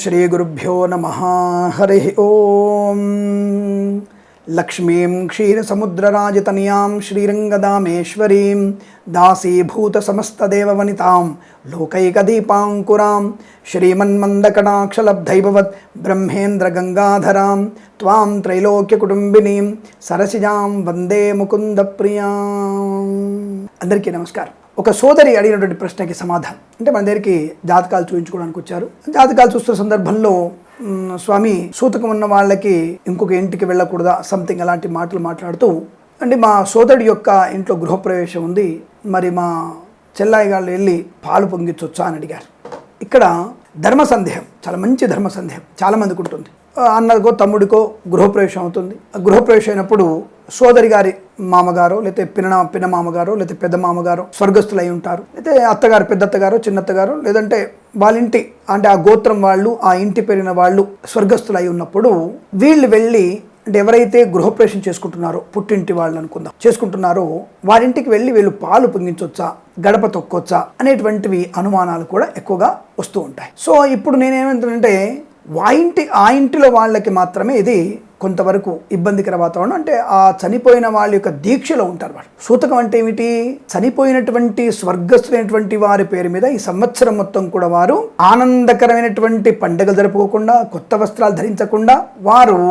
శ్రీగురుభ్యో నమ హరి ఓం లక్ష్మీం క్షీరసముద్రరాజతనయాం శ్రీరంగదామేశ్వరీం దాసీభూతసమస్తదేవవనితాం లోకైకదీపాంకురాం శ్రీమన్మందకటాక్షలబ్ధైభవత్ బ్రహ్మేంద్రగంగాధరాం త్వాం త్రైలోక్యకుటుంబినీం సరసిజాం వందే ముకుందప్రియాం అందరికీ నమస్కారం ఒక సోదరి అడిగినటువంటి ప్రశ్నకి సమాధానం. అంటే మన దగ్గరికి జాతకాలు చూపించుకోవడానికి వచ్చారు. జాతకాలు చూస్తున్న సందర్భంలో స్వామి సూతకం ఉన్న వాళ్ళకి ఇంకొక ఇంటికి వెళ్ళకూడదా? సంథింగ్ అలాంటి మాటలు మాట్లాడుతూ అంటే మా సోదరుడి యొక్క ఇంట్లో గృహప్రవేశం ఉంది. మరి మా చెల్లాయి గారు వెళ్ళి పాలు పొంగించొచ్చా? అని అడిగారు. ఇక్కడ ధర్మ సందేహం చాలా మంచి ధర్మ సందేహం చాలామందికి ఉంటుంది. ఆ, అన్నదికో తమ్ముడికో గృహప్రవేశం అవుతుంది. ఆ గృహప్రవేశం అయినప్పుడు సోదరి గారి మామగారు లేకపోతే పిన్న పిన్న మామగారు లేకపోతే పెద్ద మామగారు స్వర్గస్థులు అయి ఉంటారు. అయితే అత్తగారు పెద్దత్తగారు చిన్నత్తగారు లేదంటే వాళ్ళ ఇంటి అంటే ఆ గోత్రం వాళ్ళు ఆ ఇంటి పెరిగిన వాళ్ళు స్వర్గస్థులు అయి ఉన్నప్పుడు వీళ్ళు వెళ్ళి అంటే ఎవరైతే గృహప్రవేశం చేసుకుంటున్నారో పుట్టింటి వాళ్ళు అనుకుందాం చేసుకుంటున్నారో వారింటికి వెళ్ళి వీళ్ళు పాలు పొంగించవచ్చా గడప తొక్కొచ్చా అనేటువంటివి అనుమానాలు కూడా ఎక్కువగా వస్తూ ఉంటాయి. సో ఇప్పుడు నేనేమంటానంటే వా ఇంటి ఆ ఇంటిలో వాళ్ళకి మాత్రమే ఇది కొంతవరకు ఇబ్బందికర వాతావరణం. అంటే ఆ చనిపోయిన వాళ్ళ యొక్క దీక్షలో ఉంటారు వాళ్ళు. సూతకం అంటే ఏమిటి? చనిపోయినటువంటి స్వర్గస్థులైనటువంటి వారి పేరు మీద ఈ సంవత్సరం మొత్తం కూడా వారు ఆనందకరమైనటువంటి పండుగలు జరుపుకోకుండా కొత్త వస్త్రాలు ధరించకుండా వారు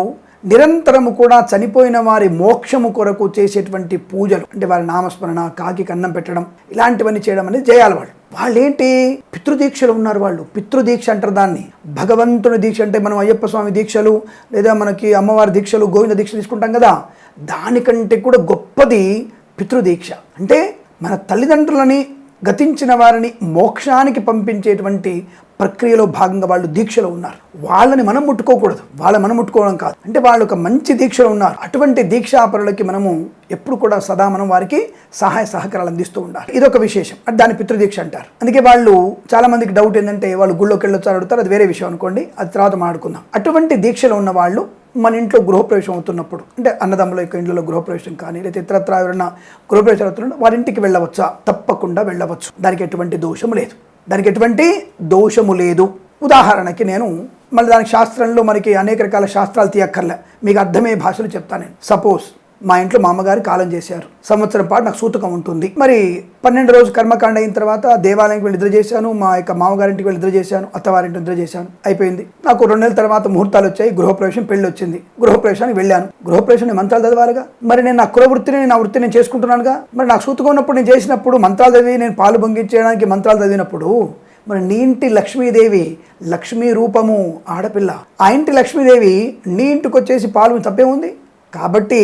నిరంతరము కూడా చనిపోయిన వారి మోక్షము కొరకు చేసేటువంటి పూజలు. అంటే వారి నామస్మరణ కాకి కన్నం పెట్టడం ఇలాంటివన్నీ చేయడం అనేది చేయాలి వాళ్ళు. వాళ్ళు ఏంటి పితృదీక్షలు ఉన్నారు వాళ్ళు. పితృదీక్ష అంటారు దాన్ని. భగవంతుని దీక్ష అంటే మనం అయ్యప్ప స్వామి దీక్షలు లేదా మనకి అమ్మవారి దీక్షలు గోవింద దీక్ష తీసుకుంటాం కదా? దానికంటే కూడా గొప్పది పితృదీక్ష. అంటే మన తల్లిదండ్రులని గతించిన వారిని మోక్షానికి పంపించేటువంటి ప్రక్రియలో భాగంగా వాళ్ళు దీక్షలో ఉన్నారు. వాళ్ళని మనం ముట్టుకోకూడదు. వాళ్ళ మనం ముట్టుకోవడం కాదు. అంటే వాళ్ళు ఒక మంచి దీక్షలో ఉన్నారు. అటువంటి దీక్షాపరులకి మనము ఎప్పుడు కూడా సదా మనం వారికి సహాయ సహకారాలు అందిస్తూ ఉండాలి. ఇదొక విశేషం. అంటే దాని పితృదీక్ష అంటారు. అందుకే వాళ్ళు చాలా మందికి డౌట్ ఏంటంటే వాళ్ళు గుళ్ళోకి వెళ్ళొచ్చారు అడుగుతారు. అది వేరే విషయం అనుకోండి. అది తర్వాత మాట్లాడుకుందాం. అటువంటి దీక్షలో ఉన్న వాళ్ళు మన ఇంట్లో గృహప్రవేశం అవుతున్నప్పుడు అంటే అన్నదమ్ముల యొక్క ఇంట్లో గృహప్రవేశం కానీ లేదా ఇతరత్ర ఎవరైనా గృహప్రవేశం అవుతున్నప్పుడు వారి ఇంటికి వెళ్ళవచ్చా? తప్పకుండా వెళ్ళవచ్చు. దానికి ఎటువంటి దోషము లేదు. దానికి ఎటువంటి దోషము లేదు. ఉదాహరణకి నేను మళ్ళీ దానికి శాస్త్రంలో మనకి అనేక రకాల శాస్త్రాలు తీయక్కర్లే. మీకు అర్థమయ్యే భాషలు చెప్తాను నేను. సపోజ్ మా ఇంట్లో మా అమ్మగారు కాలం చేశారు. సంవత్సరం పాటు నాకు సూతకం ఉంటుంది. మరి పన్నెండు రోజు కర్మకాండ అయిన తర్వాత దేవాలయానికి వెళ్ళి నిద్ర చేశాను. మా యొక్క మామగారింటికి వెళ్ళి నిద్ర చేశాను. అత్తవారింటి నిద్ర చేశాను. అయిపోయింది. నాకు రెండు నెలల తర్వాత ముహూర్తాలు వచ్చాయి. గృహప్రవేశం పెళ్ళి వచ్చింది. గృహప్రవేశానికి వెళ్ళాను. గృహప్రవేశం మంత్రాలు చదవాలిగా మరి నేను నా కుల వృత్తిని నా వృత్తిని నేను చేసుకుంటున్నానుగా. మరి నాకు సూతకం ఉన్నప్పుడు నేను చేసినప్పుడు మంత్రాలు చదివి నేను పాలు పొంగించడానికి మంత్రాలు చదివినప్పుడు మరి నీ ఇంటి లక్ష్మీదేవి లక్ష్మీ రూపము ఆడపిల్ల. ఆ ఇంటి లక్ష్మీదేవి నీ ఇంటికి వచ్చేసి పాలు తప్పే ఉంది. కాబట్టి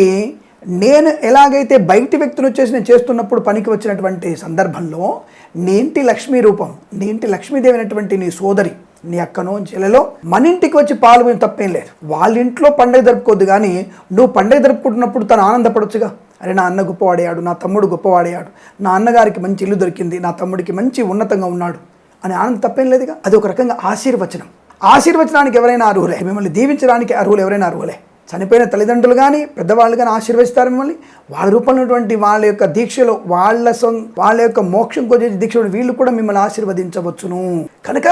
నేను ఎలాగైతే బయటి వ్యక్తులు వచ్చేసి నేను చేస్తున్నప్పుడు పనికి వచ్చినటువంటి సందర్భంలో నేంటి ఇంటి లక్ష్మీ రూపం నేంటి ఇంటి లక్ష్మీదేవి అయినటువంటి నీ సోదరి నీ అక్కనో చెల్లెలో మన ఇంటికి వచ్చి పాల్గొని తప్పేం లేదు. వాళ్ళ ఇంట్లో పండగ జరుపుకోవద్దు కానీ నువ్వు పండగ జరుపుకుంటున్నప్పుడు తను ఆనందపడొచ్చుగా. అరే నా అన్న గొప్పవాడేయాడు నా తమ్ముడు గొప్పవాడేయాడు నా అన్నగారికి మంచి ఇల్లు దొరికింది నా తమ్ముడికి మంచి ఉన్నతంగా ఉన్నాడు అని ఆనందం తప్పేం లేదుగా. అది ఒక రకంగా ఆశీర్వచనం. ఆశీర్వచనానికి ఎవరైనా అర్హులే? మిమ్మల్ని దీవించడానికి అర్హులు ఎవరైనా అర్హులే? చనిపోయిన తల్లిదండ్రులు కానీ పెద్దవాళ్ళు కానీ ఆశీర్వదిస్తారు మిమ్మల్ని. వాళ్ళ రూపంలో ఉన్నటువంటి వాళ్ళ యొక్క దీక్షలో వాళ్ళ సొం వాళ్ళ యొక్క మోక్షం కోసం దీక్ష వీళ్ళు కూడా మిమ్మల్ని ఆశీర్వదించవచ్చును. కనుక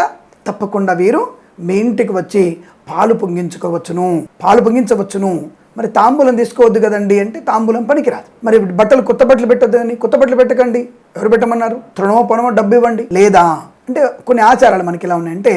తప్పకుండా వీరు మీ ఇంటికి వచ్చి పాలు పొంగించుకోవచ్చును. పాలు పొంగించవచ్చును. మరి తాంబూలం తీసుకోవద్దు కదండి అంటే తాంబూలం పనికిరాదు. మరి బట్టలు కొత్త బట్టలు పెట్టద్దు కానీ కొత్త బట్టలు పెట్టకండి. ఎవరు పెట్టమన్నారు? తృణమో పొనమో డబ్బు ఇవ్వండి. లేదా అంటే కొన్ని ఆచారాలు మనకి ఎలా ఉన్నాయంటే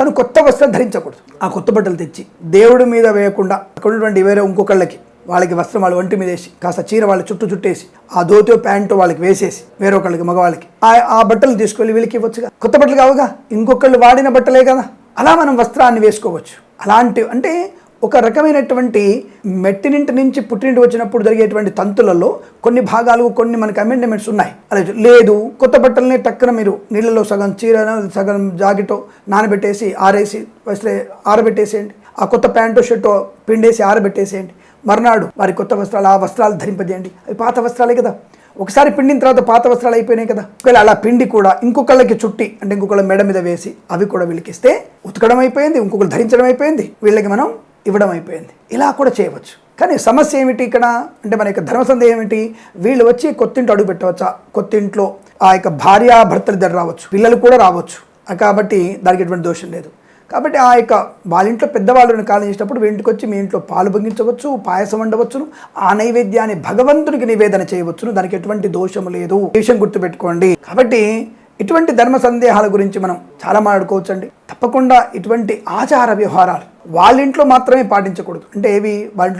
తను కొత్త వస్త్రం ధరించకూడదు. ఆ కొత్త బట్టలు తెచ్చి దేవుడి మీద వేయకుండా అక్కడ ఉన్నటువంటి వేరే ఇంకొకళ్ళకి వాళ్ళకి వస్త్రం వాళ్ళ ఒంటి మీద వేసి కాస్త చీర వాళ్ళ చుట్టూ చుట్టేసి ఆ దోతో ప్యాంటు వాళ్ళకి వేసేసి వేరొకళ్ళకి మగవాళ్ళకి ఆ ఆ బట్టలు తీసుకెళ్ళి వీళ్ళకి ఇవ్వచ్చుగా. కొత్త బట్టలు కావుగా ఇంకొకళ్ళు వాడిన బట్టలే కదా. అలా మనం వస్త్రాన్ని వేసుకోవచ్చు. అలాంటి అంటే ఒక రకమైనటువంటి మెట్టినింటి నుంచి పుట్టినింటి వచ్చినప్పుడు జరిగేటువంటి తంతులలో కొన్ని భాగాలు కొన్ని మనకి అమెండ్మెంట్స్ ఉన్నాయి. అలా లేదు. కొత్త బట్టల్ని టక్కున మీరు నీళ్ళలో సగం చీర సగం జాకెటో నానబెట్టేసి ఆరేసి వస్తే ఆరబెట్టేసేయండి. ఆ కొత్త ప్యాంటు షర్టు పిండేసి ఆరబెట్టేసేయండి. మర్నాడు వారి కొత్త వస్త్రాలు ఆ వస్త్రాలు ధరింపజేయండి. అవి పాత వస్త్రాలే కదా. ఒకసారి పిండిన తర్వాత పాత వస్త్రాలు అయిపోయినాయి కదా. ఒకవేళ అలా పిండి కూడా ఇంకొకళ్ళకి చుట్టి అంటే ఇంకొకళ్ళ మెడ మీద వేసి అవి కూడా వీళ్ళకిస్తే ఉతకడం అయిపోయింది ఇంకొకరు ధరించడం అయిపోయింది. వీళ్ళకి మనం ఇవ్వడం అయిపోయింది. ఇలా కూడా చేయవచ్చు. కానీ సమస్య ఏమిటి ఇక్కడ? అంటే మన యొక్క ధర్మ సందేహం ఏమిటి? వీళ్ళు వచ్చి కొత్తింటి అడుగు పెట్టవచ్చా? కొత్తింట్లో ఆ యొక్క భార్యాభర్తలు దగ్గర రావచ్చు. పిల్లలు కూడా రావచ్చు. కాబట్టి దానికి ఎటువంటి దోషం లేదు. కాబట్టి ఆ యొక్క వాళ్ళ ఇంట్లో పెద్దవాళ్ళని కాలం చేసినప్పుడు వీళ్ళకి వచ్చి మీ ఇంట్లో పాలు పొంగించవచ్చు పాయసం వండవచ్చును ఆ నైవేద్యాన్ని భగవంతునికి నివేదన చేయవచ్చును. దానికి ఎటువంటి దోషము లేదు. విషయం గుర్తుపెట్టుకోండి. కాబట్టి ఇటువంటి ధర్మ సందేహాల గురించి మనం చాలా మాట్లాడుకోవచ్చండి. తప్పకుండా ఇటువంటి ఆచార వ్యవహారాలు వాళ్ళ ఇంట్లో మాత్రమే పాటించకూడదు. అంటే ఏవి? వాళ్ళ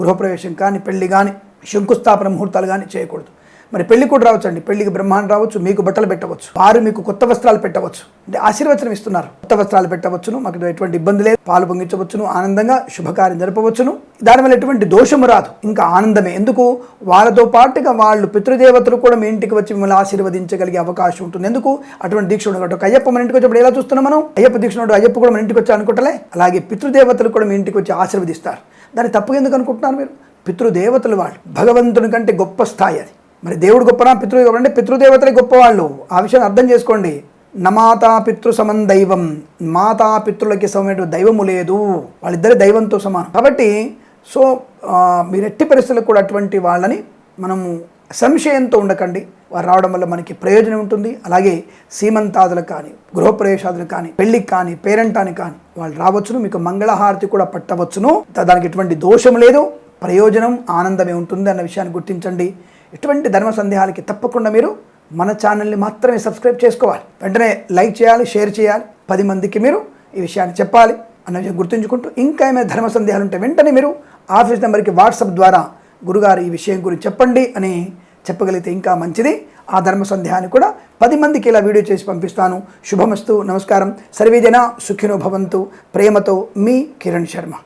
గృహప్రవేశం కానీ పెళ్ళి కానీ శంకుస్థాపన ముహూర్తాలు కానీ చేయకూడదు. మరి పెళ్ళి కూడా రావచ్చు అండి పెళ్ళికి బ్రహ్మాండం రావచ్చు మీకు బట్టలు పెట్టవచ్చు వారు మీకు కొత్త వస్త్రాలు పెట్టవచ్చు. అంటే ఆశీర్వచనం ఇస్తున్నారు. కొత్త వస్త్రాలు పెట్టవచ్చును మాకు ఎటువంటి ఇబ్బంది లేదు. పాలు పొంగించవచ్చును ఆనందంగా శుభకార్యం జరపవచ్చును. దానివల్ల ఎటువంటి దోషము రాదు. ఇంకా ఆనందమే. ఎందుకు? వాళ్ళతో పాటుగా వాళ్ళు పితృదేవతలు కూడా మీ ఇంటికి వచ్చి మిమ్మల్ని ఆశీర్వదించగలిగే అవకాశం ఉంటుంది. ఎందుకు? అటువంటి దీక్షుడు ఒక అయ్యప్ప మన ఇంటికి వచ్చినప్పుడు ఎలా చూస్తున్నాం మనం? అయ్యప్ప దీక్షుడు అయ్యప్ప కూడా మన ఇంటికి వచ్చి అనుకుంటలే? అలాగే పితృదేవతలు కూడా మీ ఇంటికి వచ్చి ఆశీర్వదిస్తారు. దాన్ని తప్పుగా ఎందుకు అనుకుంటున్నారు మీరు? పితృదేవతలు వాళ్ళు. భగవంతుని కంటే గొప్ప స్థాయి అది. మరి దేవుడు గొప్పనా? పితృ అంటే పితృదేవతలే గొప్పవాళ్ళు. ఆ విషయం అర్థం చేసుకోండి. నమాతా పితృ సమం దైవం. మాతా పితృలకి సమమైన దైవము లేదు. వాళ్ళిద్దరే దైవంతో సమానం. కాబట్టి సో మీరు ఎట్టి పరిస్థితులకు కూడా అటువంటి వాళ్ళని మనము సంశయంతో ఉండకండి. వారు రావడం వల్ల మనకి ప్రయోజనం ఉంటుంది. అలాగే సీమంతాదులకు కానీ గృహప్రవేశాదులకు కానీ పెళ్ళికి కానీ పేరెంటానికి కానీ వాళ్ళు రావచ్చును. మీకు మంగళహారతి కూడా పట్టవచ్చును. దానికి ఎటువంటి దోషం లేదు. ప్రయోజనం ఆనందమే ఉంటుంది అన్న విషయాన్ని గుర్తించండి. ఎటువంటి ధర్మ సందేహాలకి తప్పకుండా మీరు మన ఛానల్ని మాత్రమే సబ్స్క్రైబ్ చేసుకోవాలి. వెంటనే లైక్ చేయాలి షేర్ చేయాలి. పది మందికి మీరు ఈ విషయాన్ని చెప్పాలి అన్న విషయం గుర్తుంచుకుంటూ ఇంకా ఏమైనా ధర్మ సందేహాలు ఉంటే వెంటనే మీరు ఆఫీస్ నెంబర్కి వాట్సాప్ ద్వారా గురుగారు ఈ విషయం గురించి చెప్పండి అని చెప్పగలిగితే ఇంకా మంచిది. ఆ ధర్మ సందేహాన్ని కూడా పది మందికి ఇలా వీడియో చేసి పంపిస్తాను. శుభమస్తు నమస్కారం. సర్వేజన సుఖినో భవంతు. ప్రేమతో మీ కిరణ్ శర్మ.